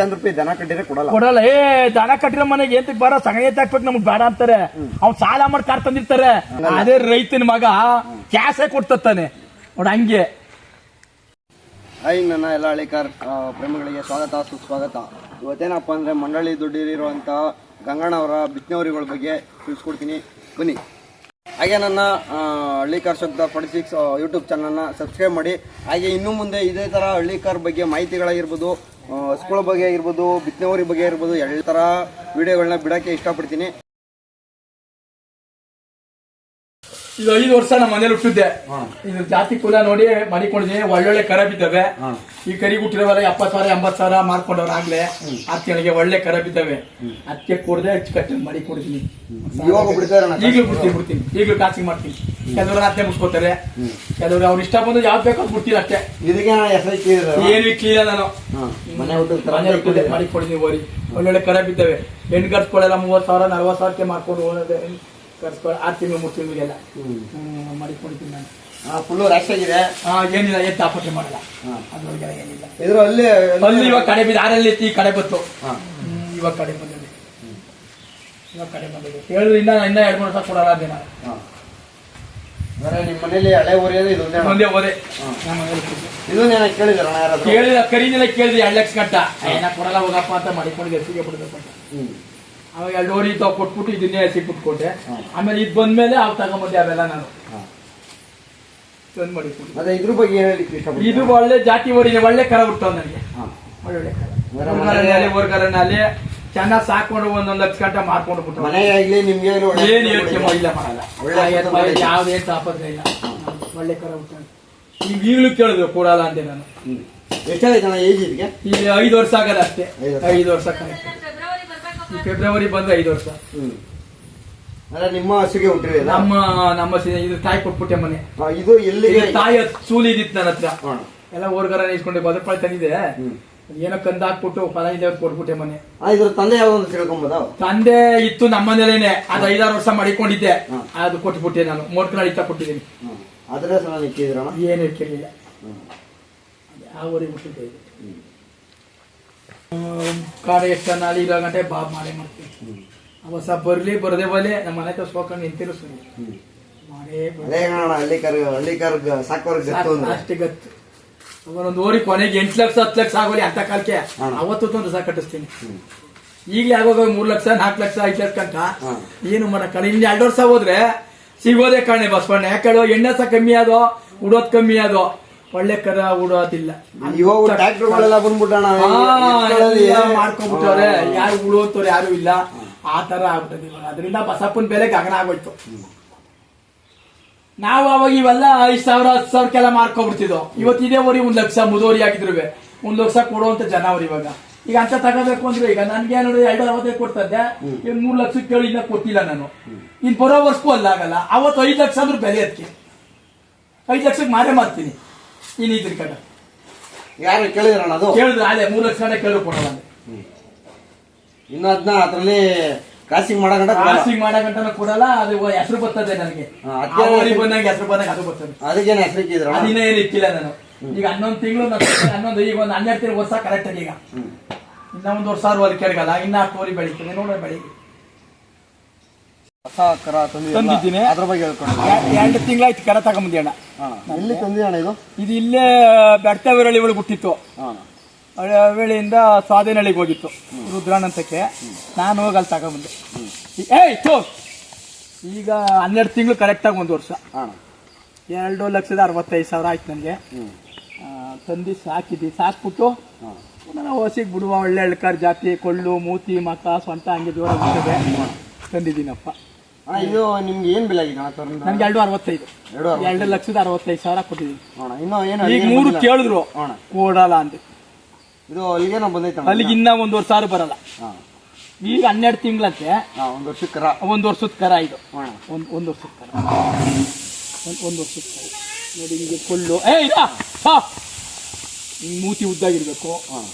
ಲಕ್ಷಾಂತರ ರೂಪಾಯಿ ದನ ಕಟ್ಟಿದ್ರೆ ಕೊಡಲ್ಲ. ಕೊಡಲ್ಲ. ಏ ದನ ಕಟ್ಟಿರೋ ಮನೆಗೆ ಏನ್ ಬಾರ ಸಗಣಿ ಹಾಕ್ಬೇಕು ನಮ್ಗೆ ಬೇಡ ಅಂತಾರೆ. ಅವ್ನು ಸಾಲ ಮಾಡಿ ಕಾರ್ ತಂದಿರ್ತಾರೆ. ಅದೇ ರೈತನ ಮಗ ಕ್ಯಾಸೇ ಕೊಡ್ತಾನೆ ನೋಡ ಹಂಗೆ. ಹಾಯ್ ನನ್ನ ಎಲ್ಲ ಹಳ್ಳಿಕಾರ್ ಪ್ರೇಮಿಗಳಿಗೆ ಸ್ವಾಗತ ಸುಸ್ವಾಗತ ಇವತ್ತೇನಪ್ಪ ಅಂದ್ರೆ ಮಂಡಳಿ ದುಡ್ಡಿರುವಂತ ಗಂಗಣ್ಣ ಅವರ ಬಿತ್ನವರಿಗಳ ಬಗ್ಗೆ ತಿಳಿಸ್ಕೊಡ್ತೀನಿ. ಬನ್ನಿ. ಹಾಗೆ ನನ್ನ ಹಳ್ಳಿಕಾರ್ ಶಬ್ದ ಫಾರ್ಟಿ ಸಿಕ್ಸ್ ಯೂಟ್ಯೂಬ್ ಚಾನಲ್ನ ಸಬ್ಸ್ಕ್ರೈಬ್ ಮಾಡಿ. ಹಾಗೆ ಇನ್ನು ಮುಂದೆ ಇದೇ ಥರ ಹಳ್ಳಿಕಾರ್ ಬಗ್ಗೆ ಮಾಹಿತಿಗಳಾಗಿರ್ಬೋದು. ಹಸುಗಳ ಬಗ್ಗೆ ಆಗಿರ್ಬೋದು ಬಿತ್ತನೆವರಿ ಬಗ್ಗೆ ಇರ್ಬೋದು ಎಲ್ಲ ಥರ ವಿಡಿಯೋಗಳನ್ನ ಬಿಡೋಕ್ಕೆ ಇಷ್ಟಪಡ್ತೀನಿ. ಇದು ಐದು ವರ್ಷ ನಮ್ಮ ಮನೇಲಿ ಹುಟ್ಟಿದ್ದೆ. ಇದು ಜಾತಿ ಕುಲ ನೋಡಿ ಮಾಡಿಕೊಂಡಿದ್ದೀನಿ ಒಳ್ಳೊಳ್ಳೆ ಕರ ಬಿದ್ದಾವೆ. ಈ ಕರಿ ಹುಟ್ಟಿರೋವೆಲ್ಲ ಎಪ್ಪತ್ತು ಸಾವಿರ ಎಂಬತ್ತು ಸಾವಿರ ಮಾಡ್ಕೊಂಡವ್ರು ಆಗ್ಲೇ ಅತ್ತಿಗಳಿಗೆ ಒಳ್ಳೆ ಕರ ಬಿದ್ದಾವೆ. ಅತ್ತೆ ಕೊಡದೆ ಕಟ್ಟಿ ಮಾಡಿ ಕೊಡ್ತೀನಿ. ಈಗಲೂ ಬಿಡ್ತೀನಿ ಬಿಡ್ತೀನಿ. ಈಗಲೂ ಕಾಸಿಗೆ ಮಾಡ್ತೀನಿ. ಕೆಲವರು ಅತ್ತೆ ಮುಟ್ಕೋತಾರೆ ಕೆಲವರು ಅವ್ರು ಇಷ್ಟ ಬಂದು ಯಾವ್ದು ಬೇಕೋ ಅದು ಬಿಡ್ತೀನಿ ಅಷ್ಟೇ. ಇದಕ್ಕೆ ಏನು ಇಕ್ಲಿಲ್ಲ ನಾನು. ಮನೆ ಹುಟ್ಟಿದ ಮಾಡಿ ಕೊಡ್ತೀನಿ ಓರಿ. ಒಳ್ಳೊಳ್ಳೆ ಕರ ಬಿದ್ದಾವೆ. ಹೆಣ್ಣು ಗರ್ಸ್ಕೊಳ್ಳೆಲ್ಲ ಮೂವತ್ತು ಸಾವಿರ ನಲ್ವತ್ತು ಸಾವಿರಕ್ಕೆ ಮಾಡ್ಕೊಂಡು ಹೋಗೋದೆ ಗರ್ಸ್ಕೊಳ್ಳಿ ಆರು ತಿಂಗಳು ಮೂರು ತಿಂಗಳಿಗೆಲ್ಲ ಹ್ಮ್, ಮಾಡಿ ಕೊಡ್ತೀನಿ ನಾನು. ಫುಲ್ಲು ರಶ್ ಆಗಿದೆ ಆ, ಏನಿಲ್ಲ ಏನು ತಾಪತ್ರೆ ಮಾಡಲ್ಲ. ಅದ್ರೊಳಗೆಲ್ಲ ಏನಿಲ್ಲ. ಇದ್ರ ಅಲ್ಲಿ ಅಲ್ಲಿ ಇವಾಗ ಕಡೆ ಬಿದ್ದು ಆರಲ್ಲಿ ಎತ್ತಿ ಈ ಕಡೆ ಬತ್ತು ಇವಾಗ ಕಡೆ ಬಂದಿದೆ. ಇವಾಗ ಕಡೆ ಬಂದಿದೆ. ಹೇಳಿದ್ರೆ ಇನ್ನ ಇನ್ನ ಎರಡು ಮೂರು ವರ್ಷ ಕೊಡಲ್ಲ ಅದೇ ನಾನು ನಿಮ್ಮ ಮನೇಲಿ ಹಳೆ ಊರಿಯೋದು ಇದು. ಒಂದೇ ಹೋದೆ ನಮ್ಮ ಮನೇಲಿ. ಇದನ್ನೇನ ಯಾರಾದ್ರೂ? ಕೇಳಿದ ಕರೀನೆಲ್ಲ ಕೇಳಿದ್ರಿ ಎರಡು ಲಕ್ಷ ಗಂಟ. ಏನ ಕೊಡಲ್ಲ ಹೋಗಪ್ಪ ಅಂತ ಮಾಡಿಕೊಂಡು ಎಸಿಗೆ ಬಿಡಬೇಕು ಅಂತ. ಹ್ಮ್. ಅವಾಗ ಎರಡು ಓರಿ ತಾವು ಕೊಟ್ಬಿಟ್ಟು ಇದನ್ನೇ ಎಸಿ ಕೊಟ್ಕೊಟ್ಟೆ ಆಮೇಲೆ ಇದು ಬಂದ್ಮೇಲೆ ಅವ್ರು ತಗೊಂಬಂದೆ ಅವೆಲ್ಲ ನಾನು. ತಂದು ಮಾಡಿ ಮತ್ತೆ ಇದ್ರ ಬಗ್ಗೆ ಏನ್ ಹೇಳಿಕ್ಕೆ? ಇದು ಒಳ್ಳೆ ಜಾತಿ ಓಡಿದೆ ಒಳ್ಳೆ ಕರ ಬಿಡ್ತಾವ ನನಗೆ. ಒಳ್ಳೆ ಕರ. ಹೊರಗರನಲ್ಲಿ ಚೆನ್ನಾಗಿ ಸಾಕೊಂಡು ಒಂದೊಂದು ಲಕ್ಷ ಗಂಟೆ ಮಾರ್ಕೊಂಡು ಬಿಟ್ಟು ಮನೆ ಆಗಲಿ ನಿಮ್ಗೆ ಏನು ಯೋಚನೆ ಇಲ್ಲ ಮಾಡಲ್ಲ ಒಳ್ಳೆ. ಯಾವುದೇ ತಾಪತ್ರ ಇಲ್ಲ. ಒಳ್ಳೆ ಕರ ಬಿಡ್ತಾನೆ ಈಗ ಈಗಲೂ ಕೇಳಿದ್ರು ಕೊಡಲ್ಲ ಅಂದೆ ನಾನು. ಎಷ್ಟಾಗಿದೆ ಏಜ್ ಇದಕ್ಕೆ ಈಗ ಐದು ವರ್ಷ ಆಗಲ್ಲ ಅಷ್ಟೇ. ಐದು ವರ್ಷ. ಐದು ವರ್ಷ ಕರೆಕ್ಟ್. ಈ ಫೆಬ್ರವರಿ ಬಂದ ಐದು ವರ್ಷ. ಹ್ಮ್. ಅಂದ್ರೆ ನಿಮ್ಮ ಹಸುಗೆ ಹುಟ್ಟಿದೆ ನಮ್ಮ ನಮ್ಮ ಸಿ- ಇದು ತಾಯಿ ಕೊಟ್ಬಿಟ್ಟೆ ಮನೆ. ಇದು ಎಲ್ಲಿಗೆ? ಈಗ ತಾಯಿ ಸೂಲಿ ಇದ್ದಿತ್ತು ನನ್ನ ಹತ್ರ. ಹಾ. ಎಲ್ಲ ಹೊರಗರ ಇಸ್ಕೊಂಡು ಬದಪಾಳಿ ತಂದಿದೆ ಹ್ಮ್. ಏನೋ ಕಂದ ಹಾಕ್ಬಿಟ್ಟು ಫಲಾನಿ ದೇವ್ರು ಕೊಟ್ಬಿಟ್ಟೆ ಮನೆ. ಆ, ಇದ್ರ ತಂದೆ ಯಾವ್ದು ಅಂತ ತಿಳ್ಕೊಂಬೋದಾ? ತಂದೆ ಇತ್ತು ನಮ್ಮ ಮನೇಲೇನೆ. ಅದು ಐದಾರು ವರ್ಷ ಮಾಡಿಕೊಂಡಿದ್ದೆ. ಹ್ಮ್. ಅದು ಕೊಟ್ಬಿಟ್ಟೆ ನಾನು. ಮೋಟ್ರ್ ಇತ್ತ ಕೊಟ್ಟಿದ್ದೀನಿ. ಅದ್ರ ಸಲ ನಿಕ್ಕಿದ್ರಣ ಏನು ಕೇಳಿಲ್ಲ. ಯಾವ ಊರಿಗೆ ಬಿಟ್ಟಿದ್ದೆ ಇದು ಕಾಡ ಎಷ್ಟು ನಾಳೆ ಇರೋ ಗಂಟೆ ಬಾಬ್ ಮಾಡೇ ಮಾಡ್ತೀವಿ. ಅವಸ ಬರ್ಲಿ ಬರದೆ ಬಲೆ ನಮ್ಮ ಮನೆ ತೋರ್ಸ್ಕೊಂಡು ನಿಂತಿರು ಸುಮ್ಮನೆ ಮಾಡೇ. ಅದೇ ಅಣ್ಣ ಹಳ್ಳಿಕಾರ್ ಹಳ್ಳಿಕಾರ್ ಸಾಕೋರ್ಗ್ ಗತ್ತು ಅಂದ್ರೆ. ಅಷ್ಟೇ ಗತ್ತು. ಅವನೊಂದು ಓರಿ ಕೊನೆಗೆ ಎಂಟು ಲಕ್ಷ ಹತ್ತು ಲಕ್ಷ ಆಗೋಲಿ ಅಂತ ಕಾಲಕ್ಕೆ. ಅವತ್ತು ತಂದು ಸಹ ಕಟ್ಟಿಸ್ತೀನಿ. ಈಗಲೇ ಆಗೋಗ ಮೂರ್ ಲಕ್ಷ ನಾಲ್ಕು ಲಕ್ಷ ಐದು ಲಕ್ಷ ಕಂಟ. ಏನು ಮಾಡಕ್ಕ ಇಲ್ಲಿ ಎರಡು ವರ್ಷ ಹೋದ್ರೆ ಸಿಗೋದೇ ಕಾಣೆ ಬಸವಣ್ಣ. ಯಾಕೇಳೋ ಎಣ್ಣೆ ಸಹ ಕಮ್ಮಿ ಆದೋ ಉಡೋದ್ ಕಮ್ಮಿ ಆದೋ. ಒಳ್ಳೆ ಕರ ಉಡೋದಿಲ್ಲ ಇವಾಗ ಟ್ರ್ಯಾಕ್ಟರ್ಗಳೆಲ್ಲ ಬಂದ್ಬಿಟ್ಟಣ ಮಾಡ್ಕೊಂಡ್ಬಿಟ್ಟವ್ರೆ. ಯಾರು ಉಳುವಂತವ್ರು ಯಾರು ಇಲ್ಲ. ಆ ತರ ಆಗ್ಬಿಟ್ಟದೆ ಇವಾಗ ಅದರಿಂದ ಬಸಪ್ಪನ ಬೆಲೆ ಗಗನ ಆಗೋಯ್ತು. ನಾವು ಅವಾಗ ಇವೆಲ್ಲ ಐದ್ ಸಾವಿರ ಹತ್ತು ಸಾವಿರಕ್ಕೆಲ್ಲ ಮಾರ್ಕೊಂಡ್ಬಿಡ್ತಿದ್ವು. ಇವತ್ತು ಇದೇ ಊರಿ ಒಂದ್ ಲಕ್ಷ ಮುದುವರಿ ಆಗಿದ್ರು ಒಂದ್ ಲಕ್ಷ ಕೊಡುವಂತ ಜನ ಅವ್ರು ಇವಾಗ. ಈಗ ಅಂತ ತಗೋಬೇಕು ಅಂದ್ರೆ ಈಗ ನನ್ಗೆ ನೋಡಿ ಎರಡು ಅರವತ್ತೈದು ಕೊಡ್ತದೆ ಈಗ ಮೂರ್ ಲಕ್ಷ ಕೇಳಿ ಇನ್ನ ಕೊಟ್ಟಿಲ್ಲ ನಾನು. ಇನ್ ಬರೋ ವರ್ಷಕ್ಕೂ ಅಲ್ಲಾಗಲ್ಲ ಅವತ್ತು ಐದ್ ಲಕ್ಷ ಅಂದ್ರೆ ಬೆಲೆ ಅದಕ್ಕೆ. ಐದು ಲಕ್ಷಕ್ಕೆ ಮಾರೇ ಮಾಡ್ತೀನಿ. ಇನ್ ಇದ್ರ ಕಡೆ ಯಾರು ಕೇಳಿದ್ರಣ ಅದು? ಕೇಳಿದ್ರು ಅದೇ ಮೂರು ಲಕ್ಷ ಗಂಟೆ ಕೇಳಿದ್ರು ಕೊಡಲ್ಲ ಅಂದೆ ಇನ್ನು ಅದನ್ನ ಅದರಲ್ಲಿ ಕ್ರಾಸಿಂಗ್ ಮಾಡಕಂಟ ಕಾಸಿಂಗ್ ಮಾಡೋ ಕೊಡಲ್ಲ ಅದು ಹೆಸರು ಬರ್ತದೆ ನನಗೆ. ಹಾ, ಅದ್ಕೆ ಆ ಬಂದಾಗ ಹೆಸರು ಬಂದಾಗ ಅದು ಬರ್ತದೆ. ಅದಕ್ಕೇನು ಹೆಸರಿಕ್ಕಿದ್ರಣ ಅದಿನ ಏನು ಇಕ್ಕಿಲ್ಲ ನಾನು. ಈಗ ಹನ್ನೊಂದು ತಿಂಗಳು ಹನ್ನೊಂದು ಈಗ ಒಂದು ಹನ್ನೆರಡು ತಿಂಗಳು ವರ್ಷ ಕರೆಕ್ಟ್ ಆಗಿ ಈಗ. ಇನ್ನ ಒಂದು ವರ್ಷ ಆರು ಅಲ್ಲಿ ಕೆಳಗಲ್ಲ ಇನ್ನ ಕೋರಿ ಬೆಳಿತೀನಿ ನೋಡೋಣ ಬೆಳಿಗ್ಗೆ. ಹೊಸ ಕರ ತಂದಿದ್ದೀನಿ. ಅದ್ರ ಬಗ್ಗೆ ಹೇಳ್ಕೊಂಡು. ಎರಡು ತಿಂಗಳಾಯ್ತು ಕರ ತಗೊಂಬಂದಿ ಅಣ್ಣ. ಎಲ್ಲಿ ತಂದಿದ್ದಣ ಇದು? ಇದು ಇಲ್ಲೇ ಬೆಡ್ತವರಳ್ಳಿ ಒಳಗೆ ಹುಟ್ಟಿತ್ತು. ವೇಳೆಯಿಂದ ಸ್ವಾಧೀನಹಳ್ಳಿಗೆ ಹೋಗಿತ್ತು ರುದ್ರಾನಂತಕ್ಕೆ. ನಾನು ಹೋಗಿ ಅಲ್ಲಿ ತಗೊಂಬಂದೆ. ಏಯ್ ತೋ ಈಗ ಹನ್ನೆರಡು ತಿಂಗಳು ಕರೆಕ್ಟಾಗಿ ಒಂದು ವರ್ಷ. ಎರಡು ಲಕ್ಷದ ಅರವತ್ತೈದು ಸಾವಿರ ಆಯ್ತು ನನಗೆ. ತಂದು ಸಾಕಿದ್ದಿ. ಸಾಕ್ಬಿಟ್ಟು ನಾನು ಹೊಸಿಗೆ ಬಿಡುವ ಒಳ್ಳೆ ಎಳ್ಕಾರ್ ಜಾತಿ ಕೊಳ್ಳು ಮೂತಿ ಮಕ ಸ್ವಂತ ಹಂಗೆ ಜೋರ ಬಿಟ್ಟಿದೆ ತಂದಿದ್ದೀನಪ್ಪ. ಅಣ್ಣ ಇದು ನಿಮ್ಗೆ ಏನ್ ಬೆಲೆ ಆಗಿದೆ ಅಣ್ಣ ತೊಗೊಂಡ್ರೆ? ನನಗೆ ಎರಡು ಅರವತ್ತೈದು. ಎರಡು ಅರವತ್ತು. ಎರಡು ಲಕ್ಷದ ಅರವತ್ತೈದು ಸಾವಿರ ಕೊಟ್ಟಿದ್ದೀನಿ ಅಣ್ಣ ಇನ್ನೂ ಏನು ಈಗ ಮೂರು ಬಂದಿಲ್ಲ? ಕೇಳಿದ್ರು ಅಣ್ಣ ಕೊಡಲ್ಲ ಅಂತ ಇದು ಅಲ್ಲಿಗೇನೋ ಬಂದೈತೆ ಅಲ್ಲಿಗೆ ಇನ್ನ ಒಂದು ವರ್ಷ ಸಾವಿರ ಬರಲ್ಲ. ಹಾ. ಈಗ ಹನ್ನೆರಡು ತಿಂಗಳಂತೆ. ಹಾ, ಒಂದು ವರ್ಷಕ್ಕೆ ಕರ. ಒಂದು ವರ್ಷದ ಕರ ಇದು. ಅಣ್ಣ ಒಂದು ಒಂದು ವರ್ಷದ ಕರ. ಒಂದು ಒಂದು ವರ್ಷದ ಕರ. ನೋಡಿ ಕೊಳ್ಳು ಏ ಇಲ್ಲ ಹಾ ಹಿಂಗ್ ಮೂತಿ ಉದ್ದಾಗಿರ್ಬೇಕು.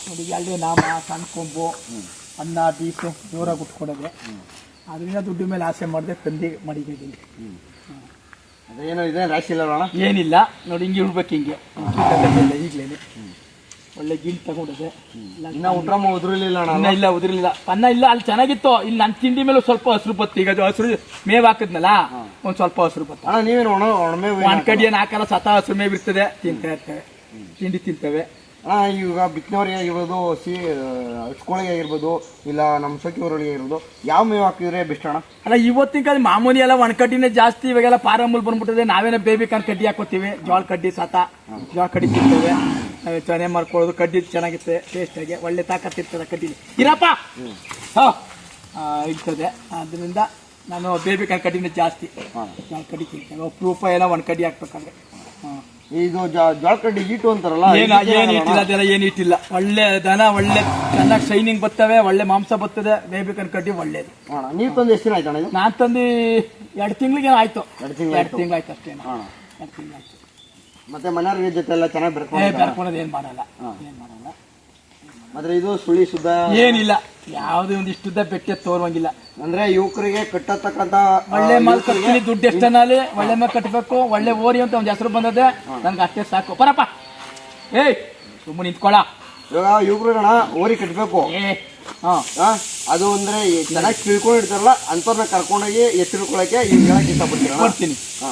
ನೋಡಿ ಎರಡೇ ನಾಮ ಸಣ್ಣ ಕೊಂಬು ಅನ್ನ ಬೀಸು ಜೋರಾಗಿ ಉಟ್ಕೊಡೋದೆ. ಅದರಿಂದ ದುಡ್ಡು ಮೇಲೆ ಆಸೆ ಮಾಡಿದೆ ತಂದೆ ಮಡಿಗಿದ್ದೀನಿ ಅದೇನೋ ಇದೆ ರಾಶಿ ಇಲ್ಲ ಅಣ್ಣ ಏನಿಲ್ಲ. ನೋಡಿ ಹಿಂಗೆ ಇಡ್ಬೇಕು ಹಿಂಗೆ. ಈಗಲೇ ಒಳ್ಳೆ ಗಿಲ್ ತಗೊಂಡಿದೆ. ಇಲ್ಲ ಇನ್ನ ಉಂಡ್ರಮ್ಮ ಉದುರಿಲಿಲ್ಲ ಅಣ್ಣ. ಅನ್ನ ಇಲ್ಲ ಉದುರಿಲ್ಲ ಅನ್ನ ಇಲ್ಲ ಅಲ್ಲಿ ಚೆನ್ನಾಗಿತ್ತು. ಇಲ್ಲಿ ನನ್ನ ತಿಂಡಿ ಮೇಲೆ ಸ್ವಲ್ಪ ಹಸಿರು ಬತ್ತು. ಈಗ ಅದು ಹಸಿರು ಮೇವ್ ಹಾಕಿದ್ನಲ್ಲ ಒಂದು ಸ್ವಲ್ಪ ಹಸಿರು ಬತ್ತು. ಅಣ್ಣ ನೀವೇನು ಒಣ ಒಣಮೆ ಒಣ ಕಡ್ಡಿ ಏನು ಹಾಕಲ್ಲ ಸತ ಹಸಿರು ಮೇವ್ ಇರ್ತದೆ ತಿಂತಾ ಇರ್ತೇವೆ. ತಿಂಡಿ ತಿಂತೇವೆ. ಈಗ ಬಿತ್ತನೆವರಿಗೆ ಆಗಿರ್ಬೋದು ಸಿ ಹಚ್ಕೊಳಿಗೆ ಆಗಿರ್ಬೋದು ಇಲ್ಲ ನಮ್ಮ ಸೊಕ್ಕಿಯವರಿಗೆ ಆಗಿರ್ಬೋದು ಯಾವ ಮೇವು ಹಾಕಿದ್ರೆ ಬೆಸ್ಟ್ ಅಣ್ಣ? ಅಲ್ಲ ಇವತ್ತಿನ ಕಾಲ ಮಾಮೂಲಿ ಎಲ್ಲ ಒಣಕಡ್ಡಿನೇ ಜಾಸ್ತಿ ಇವಾಗೆಲ್ಲ ಪಾರಮೂಲ್ ಬಂದ್ಬಿಟ್ಟಿದೆ. ನಾವೇನೋ ಬೇಬಿ ಕಾನ್ ಕಡ್ಡಿ ಹಾಕೋತೀವಿ ಜೋಳ ಕಡ್ಡಿ ಸತ ಜೋಳ ಕಡ್ಡಿ ತಿಂತೇವೆ. ಚೆನ್ನಾಗಿ ಚನೆ ಮಾಡ್ಕೊಳ್ಳೋದು ಕಡ್ಡಿ ಚೆನ್ನಾಗಿರುತ್ತೆ ಟೇಸ್ಟಾಗಿ ಒಳ್ಳೆ ತಾಕತ್ತಿರ್ತದೆ ಕಡ್ಡಿ ಇರಪ್ಪ! ಹಾ ಇರ್ತದೆ. ಅದರಿಂದ ನಾನು ಬೇಬಿ ಕಾನ್ ಕಡ್ಡಿನೇ ಜಾಸ್ತಿ ಜೋಳ ಕಡ್ಡಿ ತಿಂತೇವೆ. ಪ್ರೂಫ ಎಲ್ಲ ಒಣ ಕಡ್ಡಿ ಹಾಕ್ಬೇಕಾದ್ರೆ. ಇದು ಜೋಳ ಡಿಜಿಟು ಅಂತಾರಲ್ಲ ಏನ ಏನು ಇಟ್ಟಿಲ್ಲ ಅದೆಲ್ಲ ಏನು ಇಟ್ಟಿಲ್ಲ ಒಳ್ಳೆ ದನ ಒಳ್ಳೆ ಚೆನ್ನಾಗಿ ಶೈನಿಂಗ್ ಬರ್ತವೆ ಒಳ್ಳೆ ಮಾಂಸ ಬರ್ತದೆ ಬೇಬಿ ಕಾನ್ ಕಡ್ಡಿ ಒಳ್ಳೇದು. ನೀವು ತಂದು ಎಷ್ಟು ದಿನ ಆಯ್ತು ನಾನು ತಂದು ಎರಡು ತಿಂಗಳಿಗೆ ಆಯ್ತು? ಎರಡು ತಿಂಗ್ಳು ಎರಡು ತಿಂಗಳು ಆಯ್ತು ಅಷ್ಟೇ ಎರಡು ತಿಂಗಳು ಆಯ್ತು. ಮತ್ತೆ ಮನೆಯವ್ರ ಜೊತೆ ಎಲ್ಲ ಚೆನ್ನಾಗಿ ಬರ್ಕೊಂಡು ಬೆರ್ಕೊಂಡು ಬೆರ್ಕೊಳೋದು ಏನ್ ಮಾಡಲ್ಲ. ಏನು ಮಾಡಲ್ಲ. ಮತ್ತೆ ಇದು ಸುಳಿ ಸುದ್ದ? ಏನಿಲ್ಲ. ಯಾವುದೇ ಒಂದು ಇಷ್ಟುದ್ದ ಬೆಟ್ಟ ತೋರುವಂಗಿಲ್ಲ. ಅಂದ್ರೆ ಯುವಕರಿಗೆ ಕಟ್ಟತಕ್ಕಂತ ಒಳ್ಳೆ ಮಾಲ್ ಕಟ್ತೀನಿ ದುಡ್ಡು ಎಷ್ಟನಲ್ಲಿ ಒಳ್ಳೆ ಮೇಲೆ ಕಟ್ಟಬೇಕು ಒಳ್ಳೆ ಓರಿ ಅಂತ ಒಂದು ಹೆಸರು ಬಂದದೆ ನನ್ಗೆ ಅಷ್ಟೇ ಸಾಕು. ಬರಪ್ಪ ಏಯ್ ಸುಮ್ಮನೆ ನಿಂತ್ಕೊಳ. ಇವಾಗ ಯುವಕರುಗಣ ಅಣ್ಣ ಓರಿ ಕಟ್ಟಬೇಕು ಅದು ಅಂದ್ರೆ ಚೆನ್ನಾಗಿ ತಿಳ್ಕೊಂಡಿರ್ತಾರಲ್ಲ ಅಂತವ್ರನ್ನ ಕರ್ಕೊಂಡೋಗಿ ಎತ್ತಿಟ್ಕೊಳಕ್ಕೆ ಈಗ ಹೇಳಕ್ ಇಷ್ಟಪಡ್ತೀನಿ ಕೊಡ್ತೀನಿ. ಹಾ.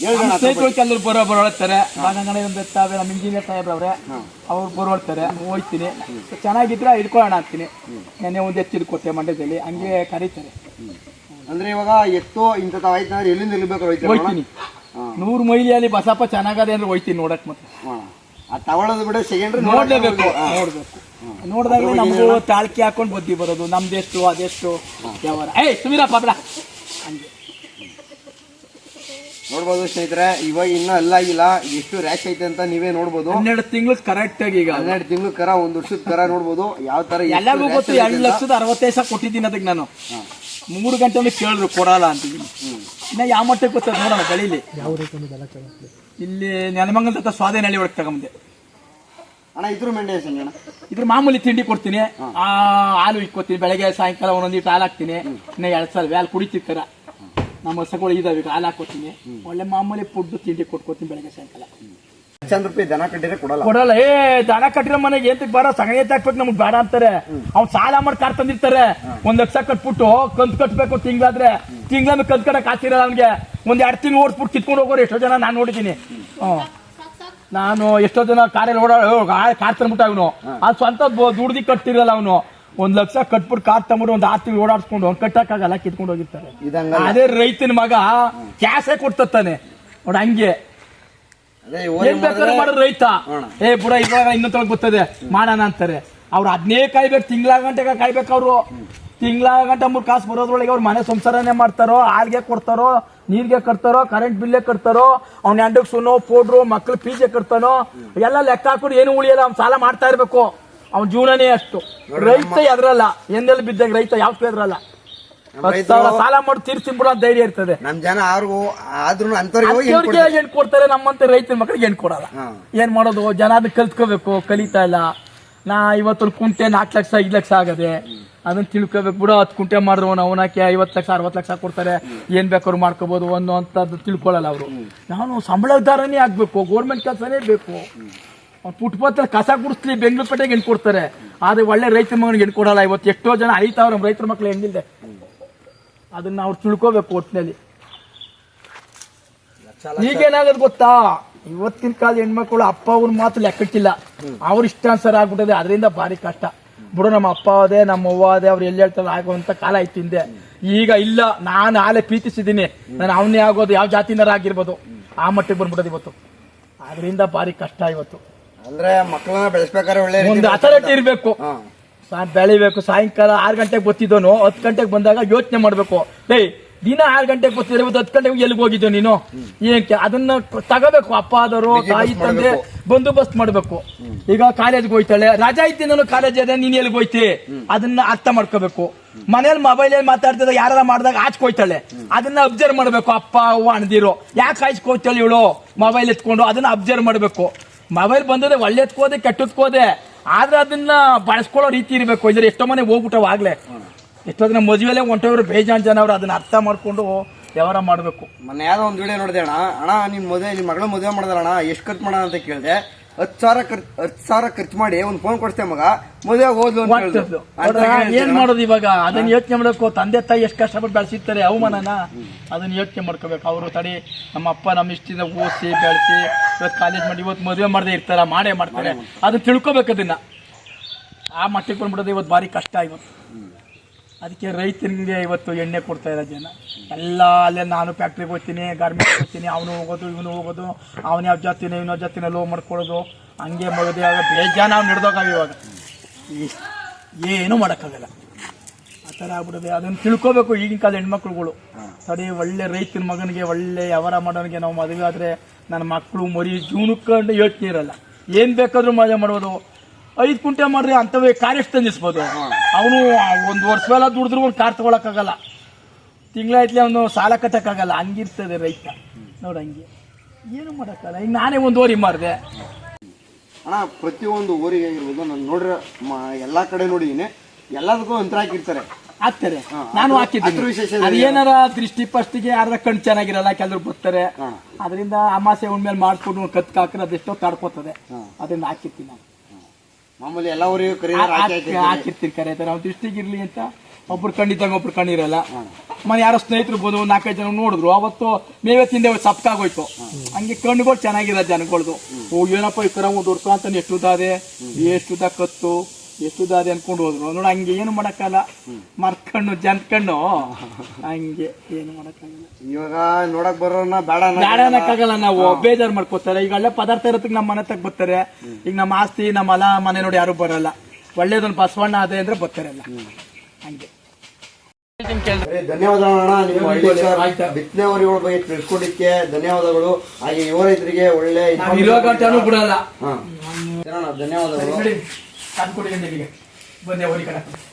ಸ್ನೇಹಿತರು ಕೆಲವರು ಬರೋ ಬರೋಳ್ತಾರೆ ಬಾಗಂಗಣ ಒಂದು ತಾವೇ ನಮ್ಮ ಇಂಜಿನಿಯರ್ ಸಾಹೇಬ್ರವ್ರೆ ಅವ್ರು ಬರೋಳ್ತಾರೆ ಹೋಗ್ತೀನಿ ಚೆನ್ನಾಗಿದ್ರೆ ಇಟ್ಕೊಳ್ಳೋಣ ಅಂತೀನಿ. ನೆನ್ನೆ ಒಂದು ಎತ್ತು ಹಿಡ್ಕೊಟ್ಟೆ ಮಂಡ್ಯದಲ್ಲಿ ಹಂಗೆ ಕರೀತಾರೆ. ಅಂದ್ರೆ ಇವಾಗ ಎತ್ತು ಇಂಥ ಆಯ್ತು ಎಲ್ಲಿಂದ ಹೋಯ್ತೀರ ಹೋಯ್ತೀನಿ. ನೂರು ಮೈಲಿಯಲ್ಲಿ ಬಸಪ್ಪ ಚೆನ್ನಾಗದೆ ಅಂದ್ರೆ ಹೋಯ್ತೀನಿ ನೋಡಕ್ ಮತ್ತೆ. ತಗೊಳ್ಳೋದು ಬಿಡ ಸೆಕೆಂಡ್ರಿ ನೋಡ್ಲೇಬೇಕು ನೋಡಬೇಕು. ನೋಡಿದಾಗ ನಮಗೂ ತಾಳ್ಕಿ ಹಾಕೊಂಡು ಬುದ್ಧಿ ಬರೋದು ನಮ್ದೆಷ್ಟು ಅದೆಷ್ಟು ಏ ಏಯ್ ಸುಮೀರಪ್ಪ ನೋಡ್ಬೋದು ಸ್ನೇಹಿತರೆ ಇವಾಗ ಇನ್ನೂ ಎಲ್ಲ ಆಗಿಲ್ಲ ಎಷ್ಟು ರ್ಯಾಶ್ ಐತೆ ಅಂತ ನೀವೇ ನೋಡ್ಬೋದು. ಹನ್ನೆರಡು ತಿಂಗಳು ಕರೆಕ್ಟ್ ಆಗಿ ಈಗ. ಹನ್ನೆರಡು ತಿಂಗಳು ಕರ ಒಂದ್ ವರ್ಷದ ಕರ ನೋಡ್ಬೋದು. ಯಾವ ತರ ಎಲ್ಲಗೂ ಎಲ್ಲರಿಗೂ ಗೊತ್ತು ಎರಡು. ಲಕ್ಷದ ಅರವತ್ತೈದು ಸಾವಿರ ಕೊಟ್ಟಿದ್ದೀನಿ ಅದಕ್ಕೆ ನಾನು. ಮೂರು ಗಂಟೆ ಒಂದು ಕೇಳಿದ್ರು ಕೊಡಲ್ಲ ಅಂತಿದ್ದೀನಿ. ಇನ್ನ ಯಾವ ಮಟ್ಟಕ್ಕೆ ಗೊತ್ತದ ನೋಡೋಣ ಬೆಳೀಲಿ. ಇಲ್ಲಿ ನೆಲಮಂಗಲ ಹತ್ರ ಸ್ವಾಧೀನಹಳ್ಳಿ ಒಳಗೆ ತಗೊಂಬಂದೆ. ಅಣ್ಣ ಇದ್ರ ಮೇಂಟೆನ್ಸ್ ಅಣ್ಣ. ಇದ್ರ ಮಾಮೂಲಿ ತಿಂಡಿ ಕೊಡ್ತೀನಿ. ಆ ಹಾಲು ಇಟ್ಕೊತೀನಿ ಬೆಳಗ್ಗೆ ಸಾಯಂಕಾಲ ಒಂದೊಂದಿಟ್ಟು ಹಾಲು ಹಾಕ್ತೀನಿ. ಇನ್ನ ಎರಡು ಸಲ ಹಾಲು ಕುಡಿತಿರ್ತಾರ. ನಮ್ಮ ಹಸಗಳು ಇದಾವೆ ಈಗ ಹಾಲು ಹಾಕೋತೀನಿ ಒಳ್ಳೆ ಮಾಮೂಲಿ ಫುಡ್ ತಿಂಡಿ ಕೊಟ್ಕೋತೀನಿ ಬೆಳಗ್ಗೆ ಸಾಯಂಕಾಲ. ಚಂದ ರೂಪಾಯಿ ದನ ಕಟ್ಟಿದ್ರೆ ಕೊಡಲ್ಲ. ಕೊಡಲ್ಲ. ಏ ದನ ಕಟ್ಟಿರೋ ಮನೆಗೆ ಏಂತಕ್ ಬರೋ? ಎತ್ತ ಹಾಕ್ಬೇಕು ನಮ್ಗೆ ಬೇಡ ಅಂತಾರೆ. ಅವ್ನು ಸಾಲ ಮಾಡಿ ಕಾರ್ ತಂದಿರ್ತಾರೆ. ಒಂದ್ ಲಕ್ಷ ಕಟ್ಬಿಟ್ಟು ಕಂತ್ ಕಟ್ಬೇಕು ತಿಂಗ್ಳಾದ್ರೆ. ತಿಂಗಳ ಕಂತ್ ಕಟ್ಟಕ್ ಹಾಕಿರಲ್ಲ ಅವ್ನಿಗೆ. ಒಂದ್ ಎರಡು ತಿಂಗಳು ಓಡಿಸ್ಬಿಟ್ಟು ಕಿತ್ಕೊಂಡು ಹೋಗೋರು ಎಷ್ಟೋ ಜನ ನಾನು ನೋಡಿದ್ದೀನಿ. ನಾನು ಎಷ್ಟೋ ಜನ ಕಾರಲ್ಲಿ ಓಡಾಡ ಕಾರ್ ತಂದ್ಬಿಟ್ಟು ಅವನು. ಅದು ಸ್ವಂತ ದುಡ್ದಿ ಕಟ್ತಿರಲ್ಲ ಅವನು. ಒಂದ್ ಲಕ್ಷ ಕಟ್ಬಿಟ್ಟು ಕಾರ್ ತಗೊಂಡು ಒಂದ್ ಆರು ತಿಂಗಳು ಓಡಾಡ್ಸ್ಕೊಂಡು ಅವ್ನು ಕಟ್ಟಕ್ಕಾಗಲ್ಲ ಕಿತ್ಕೊಂಡು ಹೋಗಿರ್ತಾರೆ ಇದಂಗಲ್ಲ. ಅದೇ ರೈತನ ಮಗ ಕ್ಯಾಸೇ ಕೊಡ್ತಾನೆ ನೋಡ ಹಂಗೆ. ಅದೇ ಓರಿ ಏನ್ ಬೇಕಾದ್ರೆ ಮಾಡೋದು ರೈತ. ಏ ಬುಡ ಇವಾಗ ಇನ್ನೊಂದ್ ಗೊತ್ತದೆ ಮಾಡೋಣ ಅಂತಾರೆ. ಅವ್ರು ಅದನ್ನೇ ಕಾಯ್ಬೇಕು ತಿಂಗಳ ಗಂಟೆಗೆ ಕಾಯ್ಬೇಕು ಅವರು. ತಿಂಗಳ ಗಂಟೆ ಮೂರು ಕಾಸು ಬರೋದ್ರೊಳಗೆ ಅವ್ರ ಮನೆ ಸಂಸಾರನೇ ಮಾಡ್ತಾರೋ ಹಾಲ್ಗೆ ಕೊಡ್ತಾರೋ ನೀರ್ಗೆ ಕಟ್ತಾರೋ ಕರೆಂಟ್ ಬಿಲ್ಲೇ ಕಟ್ತಾರೋ ಅವ್ನ ಎಂಡಕ್ ಸುನೋ ಪೌಡ್ರು ಮಕ್ಳು ಪೀಜೆ ಕಟ್ತಾನೋ ಎಲ್ಲ ಲೆಕ್ಕ ಹಾಕೊಂಡು ಏನು ಉಳಿಯಲ್ಲ ಅವ್ನು ಸಾಲ ಮಾಡ್ತಾ ಇರ್ಬೇಕು. ಅವ್ನ ಜೀವನನೇ ಅಷ್ಟು. ರೈತ ಎದ್ರಲ್ಲ ಎಂದೆಲ್ಲ ಬಿದ್ದಾಗ ರೈತ ಯಾವ ಎದ್ರಲ್ಲ ಹತ್ತು ಸಾವಿರ ಸಾಲ ಮಾಡಿ ತೀರ್ಸ್ತೀನಿ ಬಿಡೋ ಧೈರ್ಯ ಇರ್ತದೆ. ನಮ್ ಜನ ಆರ್ಗು ಆದ್ರೂ ಅಂತವ್ರಿಗೆ ಹೋಗಿ ಹೆಣ್ ಕೊಡ್ತಾರೆ ನಮ್ಮಂತ ರೈತರ ಮಕ್ಕಳಿಗೆ ಹೆಣ್ ಕೊಡಲ್ಲ. ಏನ್ ಮಾಡೋದು? ಜನ ಅದನ್ನ ಕಲ್ತ್ಕೋಬೇಕು ಕಲಿತಾ ಇಲ್ಲ. ನಾ ಇವತ್ತು ಕುಂಟೆ ನಾಲ್ಕು ಲಕ್ಷ ಐದು ಲಕ್ಷ ಆಗದೆ ಅದನ್ನ ತಿಳ್ಕೋಬೇಕು. ಬಿಡು ಹತ್ತು ಕುಂಟೆ ಮಾಡಿದ್ರು ಅವನಕ್ಕೆ ಐವತ್ತು ಲಕ್ಷ ಅರವತ್ತು ಲಕ್ಷ ಕೊಡ್ತಾರೆ. ಏನ್ ಬೇಕಾದ್ರು ಮಾಡ್ಕೋಬಹುದು ಅನ್ನೋ ಅಂತದ್ದು ತಿಳ್ಕೊಳ್ಳಲ್ಲ ಅವರು ನಾನು ಸಂಬಳದಾರನೇ ಆಗ್ಬೇಕು ಗೌರ್ಮೆಂಟ್ ಕೆಲಸನೇ ಬೇಕು. ಅವ್ನು ಪುಟ್ಪತ್ರ ಕಸ ಗುಡಿಸ್ಲಿ ಬೆಂಗಳೂರು ಪೇಟೆಗೆ ಹೆಣ್ ಕೊಡ್ತಾರೆ. ಆದ್ರೆ ಒಳ್ಳೆ ರೈತರ ಮಗನಿಗೆ ಹೆಣ್ ಕೊಡಲ್ಲ. ಇವತ್ತು ಎಷ್ಟೋ ಜನ ಅಳಿತಾವ್ರ ನಮ್ಮ ರೈತರ ಮಕ್ಳು ಹೆಣ್ಣಿಲ್ದೆ. ಅದನ್ನ ಅವ್ರು ತಿಳ್ಕೋಬೇಕು ಒಟ್ಟಿನಲ್ಲಿ ಈಗೇನಾಗದ್ ಗೊತ್ತಾ? ಇವತ್ತಿನ ಕಾಲ ಹೆಣ್ಮಕ್ಳು ಅಪ್ಪ ಅವ್ರ ಮಾತು ಲೆಕ್ಕಕ್ಕಿಲ್ಲ ಅವ್ರ ಇಷ್ಟಾನುಸಾರ ಆಗ್ಬಿಟ್ಟದೆ ಅದರಿಂದ ಭಾರಿ ಕಷ್ಟ. ಬಿಡು ನಮ್ಮ ಅಪ್ಪ ಅದೇ, ನಮ್ಮ ಅವ್ವ ಅದೇ, ಅವ್ರು ಎಲ್ಲಿ ಹೇಳ್ತಾರೆ ಆಗುವಂತ ಕಾಲ ಐತಿ ಹಿಂದೆ. ಈಗ ಇಲ್ಲ, ನಾನು ಆಲೆ ಪ್ರೀತಿಸಿದ್ದೀನಿ. ನಾನು ಅವನೇ ಆಗೋದು, ಯಾವ ಜಾತಿನಾರ ಆಗಿರ್ಬೋದು ಆ ಮಟ್ಟಿಗೆ ಬಂದ್ಬಿಡೋದು ಇವತ್ತು. ಅದರಿಂದ ಭಾರಿ ಕಷ್ಟ ಇವತ್ತು. ಅಂದ್ರೆ ಮಕ್ಕಳನ್ನ ಬೆಳೆಸ್ಬೇಕಾದ್ರೆ ಒಳ್ಳೆ ಒಂದು ಅಥಾರಿಟಿ ಇರಬೇಕು. ಬೆಳಿಬೇಕು. ಸಾಯಂಕಾಲ ಆರು ಗಂಟೆಗೆ ಗೊತ್ತಿದೋನು ಹತ್ತು ಗಂಟೆಗೆ ಬಂದಾಗ ಯೋಚನೆ ಮಾಡ್ಬೇಕು. ಏಯ್ ದಿನ ಆರು ಗಂಟೆಗೆ ಬರ್ತಿದ್ರೆ ಇವತ್ತು ಹತ್ತು ಗಂಟೆಗೆ ಎಲ್ಲಿಗೆ ಹೋಗಿದ್ದು ನೀನು? ಏನಕ್ಕೆ ಅದನ್ನ ತಗೋಬೇಕು. ಅಪ್ಪ ಆದವರು ತಾಯಿ ತಂದೆ ಬಂದೋಬಸ್ತ್ ಮಾಡ್ಬೇಕು. ಈಗ ಕಾಲೇಜ್ಗೆ ಹೋಯ್ತಾಳೆ. ರಜಾ ಇದ್ದೀನಿ ನಾನು ಕಾಲೇಜ್ ಅದೇ ನೀನ್ ಎಲ್ಲಿಗೆ ಹೋಯ್ತಿ? ಅದನ್ನ ಅರ್ಥ ಮಾಡ್ಕೋಬೇಕು. ಮನೇಲಿ ಮೊಬೈಲ್ ಮಾತಾಡ್ತಿದ್ದ ಯಾರ ಮಾಡಿದಾಗ ಆಚ್ಕೋಯ್ತಾಳೆ ಅದನ್ನ ಅಬ್ಸರ್ವ್ ಮಾಡ್ಬೇಕು. ಅಪ್ಪ ಅವ್ವ ಅಣದಿರು ಯಾಕೆ ಹಾಯ್ಸ್ಕೋತಾಳೆ ಇವಳು? ಮೊಬೈಲ್ ಎತ್ಕೊಂಡು ಅದನ್ನ ಅಬ್ಸರ್ವ್ ಮಾಡ್ಬೇಕು. ಮೊಬೈಲ್ ಬಂದದೆ ಒಳ್ಳೆದ್ಕೋದೆ ಕೆಟ್ಟದ್ಕೋದೆ ಆದ್ರೆ ಅದನ್ನ ಬಳಸ್ಕೊಳ್ಳೋ ರೀತಿ ಇರಬೇಕು. ಇದ್ರೆ ಎಷ್ಟೋ ಮನೆ ಹೋಗ್ಬಿಟ್ಟವ ಆಗ್ಲೇ ಎಷ್ಟೋ ದಿನ ಮದುವೆಲೆ ಹೊಂಟವ್ರು ಬೇಜಾನ್ ಜನ ಅವ್ರು. ಅದನ್ನ ಅರ್ಥ ಮಾಡ್ಕೊಂಡು ವ್ಯವಹಾರ ಮಾಡಬೇಕು. ಮೊನ್ನೆ ಯಾವ್ದೋ ಒಂದು ವಿಡಿಯೋ ನೋಡಿದೆ ಅಣ್ಣ. ಅಣ್ಣ ನಿಮ್ಮ ಮದುವೆ ನಿಮ್ಮ ಮಗಳ ಮದುವೆ ಅಣ್ಣ ಎಷ್ಟು ಖರ್ಚು ಮಾಡೋಣ ಅಂತ ಕೇಳಿದೆ. ಹತ್ತು ಸಾವಿರ ಖರ್ಚು ಹತ್ತು ಸಾವಿರ ಖರ್ಚು ಮಾಡಿ ಒಂದು ಫೋನ್ ಕೊಡ್ತೇವೆ ಮಗ. ಮದುವೆ ಹೋದ್ಲು ಅಂತ ಏನ್ ಮಾಡೋದು ಇವಾಗ? ಅದನ್ನ ಯೋಚನೆ ಮಾಡಬೇಕು. ತಂದೆ ತಾಯಿ ಎಷ್ಟು ಕಷ್ಟಪಟ್ಟು ಬೆಳೆಸಿರ್ತಾರೆ ಅವಮಾನನ? ಅದನ್ನ ಯೋಚನೆ ಮಾಡ್ಕೋಬೇಕು. ಅವರು ತಡಿ ನಮ್ಮ ಅಪ್ಪ ನಮ್ಮ ಇಷ್ಟಿಂದ ಓದಿಸಿ ಬೆಳೆಸಿ ಇವತ್ತು ಕಾಲೇಜ್ ಮಾಡಿ ಇವತ್ತು ಮದುವೆ ಮಾಡದೆ ಇರ್ತಾರ ಮಾಡೇ ಮಾಡ್ತಾರೆ. ಅದನ್ನ ತಿಳ್ಕೊಬೇಕು ಅದನ್ನ. ಆ ಮಟ್ಟಿಗೆ ಬಂದ್ಬಿಡೋದು ಇವತ್ತು ಭಾರಿ ಕಷ್ಟ ಇವತ್ತು. ಅದಕ್ಕೆ ರೈತನಿಗೆ ಇವತ್ತು ಎಣ್ಣೆ ಕೊಡ್ತಾ ಇರೋ ಜನ. ಎಲ್ಲ ಅಲ್ಲೇ ನಾನು ಫ್ಯಾಕ್ಟ್ರಿಗೆ ಹೋಗ್ತೀನಿ ಗಾರ್ಮೆಂಟ್ ಹೋಗ್ತೀನಿ, ಅವನು ಹೋಗೋದು, ಇವನು ಹೋಗೋದು, ಅವನ ಯಾವ ಜಾತಿನ ಇವನ ಜಾತಿನ ಲೋ ಮಾಡ್ಕೊಳ್ಳೋದು. ಹಂಗೆ ಮಾಡೋದು ಆಗ ಬೇಜಾನ ಅವ್ನು ಹಿಡ್ದೋಗಾವ ಇವಾಗ. ಏನೂ ಮಾಡೋಕ್ಕಾಗಲ್ಲ. ಆ ಥರ ಆಗ್ಬಿಡೋದು. ಅದನ್ನು ತಿಳ್ಕೊಬೇಕು ಈಗಿನ ಕಾಲ ಹೆಣ್ಮಕ್ಳುಗಳು. ಸರಿ, ಒಳ್ಳೆ ರೈತನ ಮಗನಿಗೆ, ಒಳ್ಳೆ ವ್ಯವಹಾರ ಮಾಡೋನಿಗೆ ನಾವು ಮದುವೆ ಆದರೆ ನನ್ನ ಮಕ್ಕಳು ಮರಿ ಜೀವನಕ್ಕಂಡು ಯೋಚನೆ ಇರಲ್ಲ ಏನು ಬೇಕಾದರೂ ಮಜಾ ಮಾಡ್ಬೋದು. ಐದು ಕುಂಟೆ ಮಾಡ್ರಿ ಅಂತವೇ ಕಾರ್ ಎಷ್ಟು ತಂದಿಸ್ಬೋದು? ಅವನು ಒಂದು ವರ್ಷ ಮೇಲೆ ದುಡಿದ್ರು ಒಂದು ಕಾರ್ ತಗೊಳಕ್ಕಾಗಲ್ಲ. ತಿಂಗಳಾಯ್ತಲೆ ಅವನು ಸಾಲ ಕಟ್ಟಕ್ಕಾಗಲ್ಲ. ಹಂಗಿರ್ತದೆ ರೈತ. ನೋಡಿ ಹಂಗೆ. ಏನು ಮಾಡೋಕ್ಕಲ್ಲ ಈಗ ನಾನೇ ಒಂದು ಓರಿ ಮಾಡಿದೆ. ಅಣ್ಣ ಪ್ರತಿಯೊಂದು ಊರಿಗೆ ಆಗಿರ್ಬೋದು ನಾನು ನೋಡ್ರೆ ಎಲ್ಲ ಕಡೆ ನೋಡಿದೀನಿ. ಎಲ್ಲದಕ್ಕೂ ಅಂತರ ಹಾಕಿರ್ತಾರೆ. ಹಾಕ್ತಾರೆ ನಾನು ಹಾಕಿದ್ದೀನಿ. ಅದು ಏನಾರ ದೃಷ್ಟಿ ಫಸ್ಟಿಗೆ ಯಾರ ಕಣ್ ಚೆನ್ನಾಗಿರಲ್ಲ ಕೆಲವ್ರು ಬರ್ತಾರೆ. ಅದರಿಂದ ಅಮಾಸೆ ಒಂದ್ಮೇಲೆ ಮಾಡಿಸ್ಕೊಂಡು ಕತ್ಕಾಕ್ರೆ ಅದೆಷ್ಟೋ ತಡ್ಕೋತದೆ. ಅದನ್ನ ಅದರಿಂದ ಹಾಕಿರ್ತೀನಿ ನಾನು. ಮಾಮೂಲಿ ಎಲ್ಲ ಊರಿಗೂ ಕರೀದಾರ ಹಾಕಿ ಹಾಕಿ- ಹಾಕಿರ್ತಾರೆ. ಹಾಕಿರ್ತೀನಿ. ಕರೆ ನಾವು ದೃಷ್ಟಿಗಿರ್ಲಿ ಅಂತ ಒಬ್ರು ಕಣ್ಣಿದ್ದಂಗೆ ಒಬ್ರು ಕಣ್ಣಿರಲ್ಲ. ಮನೆ ಯಾರೋ ಸ್ನೇಹಿತರು ಬೋದು ನಾಲ್ಕೈದು ಜನ ನೋಡಿದ್ರು ಅವತ್ತು ಮೇವೆ ತಿಂದೆ ಸಪ್ಕಾಗೋಯ್ತು ಹಂಗೆ ಕಣ್ಣುಗಳು ಚೆನ್ನಾಗಿರೋ ಜನಗಳ್ದು. ಓ ಏನಪ್ಪ ಈ ಕರ ಒಂದು ವರ್ಷ ಅಂತ ಎಷ್ಟು ಉದಾದೆ ಎಷ್ಟು ಉದ್ದ ಕತ್ತು? ಎಷ್ಟು ದಾರಿ ಅನ್ಕೊಂಡು ಹೋದ್ರು. ನೋಡ ಹಂಗೆ ಏನು ಮಾಡಕ್ಕಲ್ಲ ಮರ್ಕಣ್ಣು ಜನ್ಕಣ್ಣು. ಹಂಗೆ ಏನು ಮಾಡಕ್ಕಾಗಲ್ಲ. ಇವಾಗ ನೋಡಕ್ ಬರೋಣ ಬೇಡ ಬೇಡ ಅನ್ನಕ್ಕಾಗಲ್ಲ ನಾವು. ಬೇಜಾರು ಮಾಡ್ಕೋತಾರೆ. ಈಗ ಒಳ್ಳೆ ಪದಾರ್ಥ ಇರೋದಕ್ಕೆ ನಮ್ಮ ಮನೆ ತಗ ಬರ್ತಾರೆ. ಈಗ ನಮ್ಮ ಆಸ್ತಿ ನಮ್ಮ ಅಲ ಮನೆ ನೋಡಿ ಯಾರು ಬರಲ್ಲ. ಒಳ್ಳೇದೊಂದು ಬಸವಣ್ಣ ಅದೇ ಅಂದ್ರೆ ಬರ್ತಾರಲ್ಲ ಹಂಗೆ. ಧನ್ಯವಾದಗಳು ಬಗ್ಗೆ ತಿಳ್ಸ್ಕೊಡಿಕ್ಕೆ ಹಾಗೆ ಯುವ ರೈತರಿಗೆ ಒಳ್ಳೆ ಧನ್ಯವಾದಗಳು. ತಂದು ಕೊಡಿ ಬಂದೆ ಅವರಿಗೆ